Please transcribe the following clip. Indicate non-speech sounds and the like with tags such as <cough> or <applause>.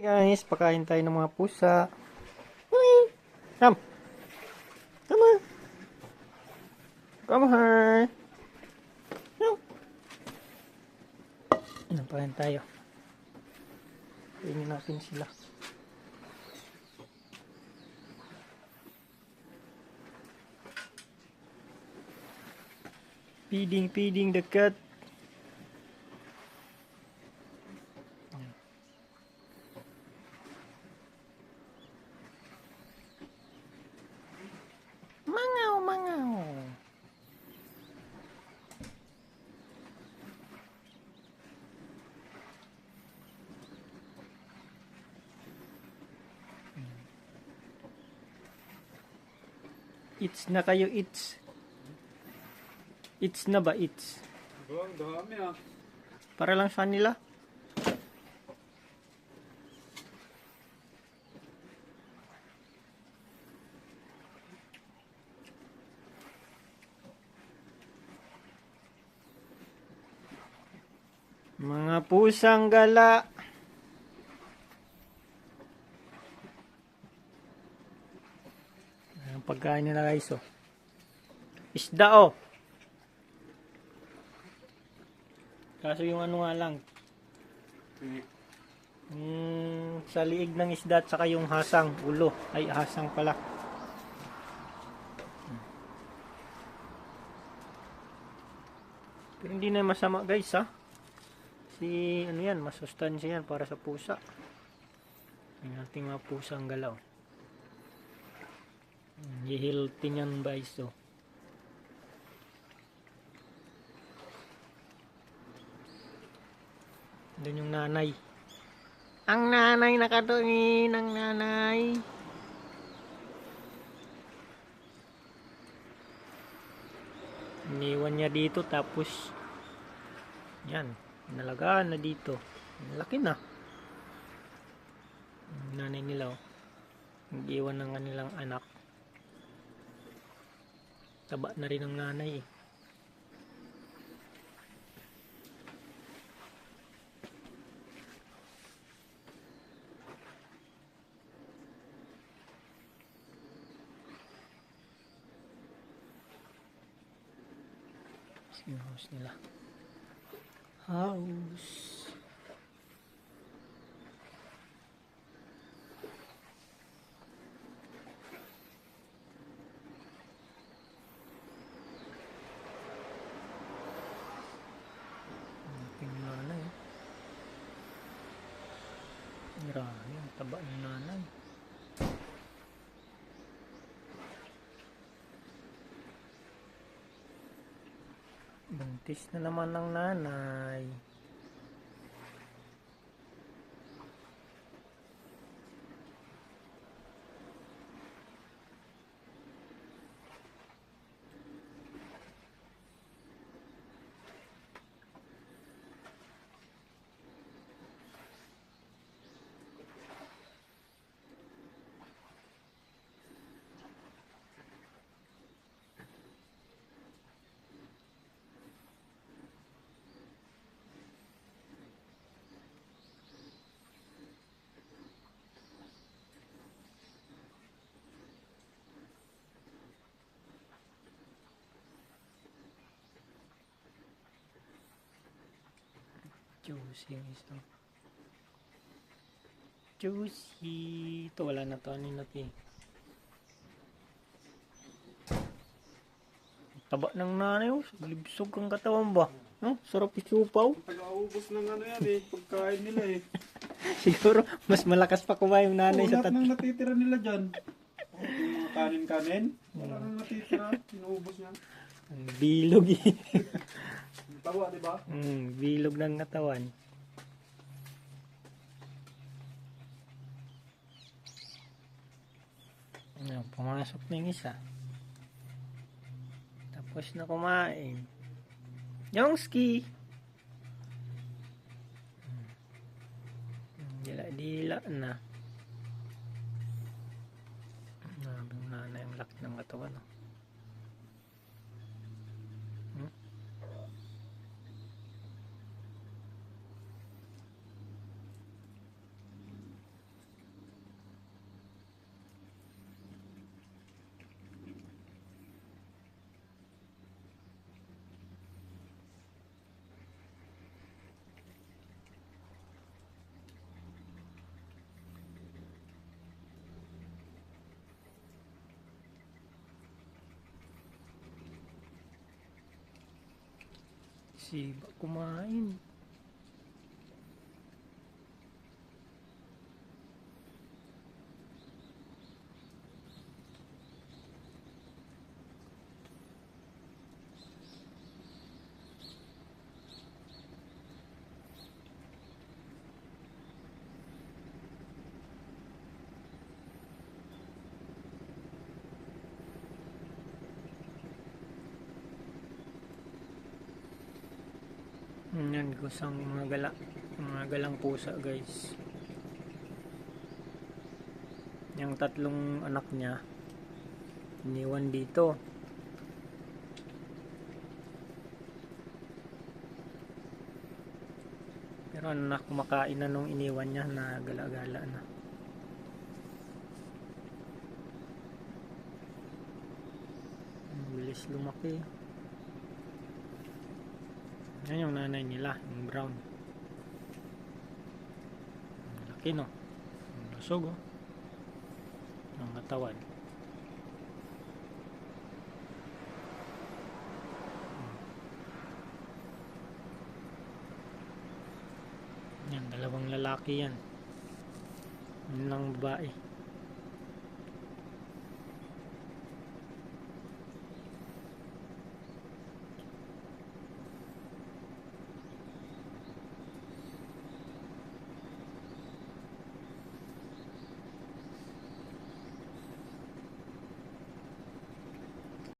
Guys, pakain tayo ng mga pusa. Come. Come on. Come here. No. Napakain tayo. Tingnan natin sila. Feeding, feeding the cat. It's na kayo, it's. It's na ba, it's? Ang dami ah. Para lang sa nila. Mga pusang gala. Ang pagkain nila guys oh. Isda oh. Kaso yung ano nga lang, Mm, sa liig ng isda at saka yung hasang ulo. Ay, hasang pala. Pero hindi na masama guys ha. Si ano yan, masustansya yan para sa pusa. Yung ating mga pusang galaw. Healthy niyan guys oh. Doon yung nanay. Ang nanay nakatungin, ang nanay. Iniwan niya dito tapos yan, nalagaan na dito. Laki na. Nanay nila oh. Nag-iwan ng kanilang anak. Taba na rin ang nanay eh. Yung house nila. House. Ating nanay. Grabe, ang taba ng nanay. Buntis na naman ng nanay. Juicy isa. Juicy. Ito wala na to. Ano na to eh. Taba ng nanay oh. Libsog ang katawan ba? No? Sarap isupaw. Taga-ubos ng ano yan eh, pagkain nila eh. <laughs> Siguro mas malakas pa kumain yung nanay Oh, sa lahat tat. ng natitira nila dyan. Oh, yung mga kanin-kanin, wala nang natitira, inuubos niya. Ang Bilog eh. <laughs> Tawa, di ba? mm, bilog ng katawan. Ayan, pumasok na yung isa. Tapos na kumain. Yongski! Hmm, Dila-dila na. Grabe yung nanay ang laki ng katawan. Oh. Siba kumain. Yan, kusang mga gala. Mga galang pusa, guys. Yung tatlong anak niya, iniwan dito. Pero ano na, kumakain na nung iniwan niya na gala-gala na. Ang bilis lumaki. Yan yung nanay nila, yung brown. Laki no. Lusog oh. Ang katawan. Yan, dalawang lalaki yan. Yun lang babae.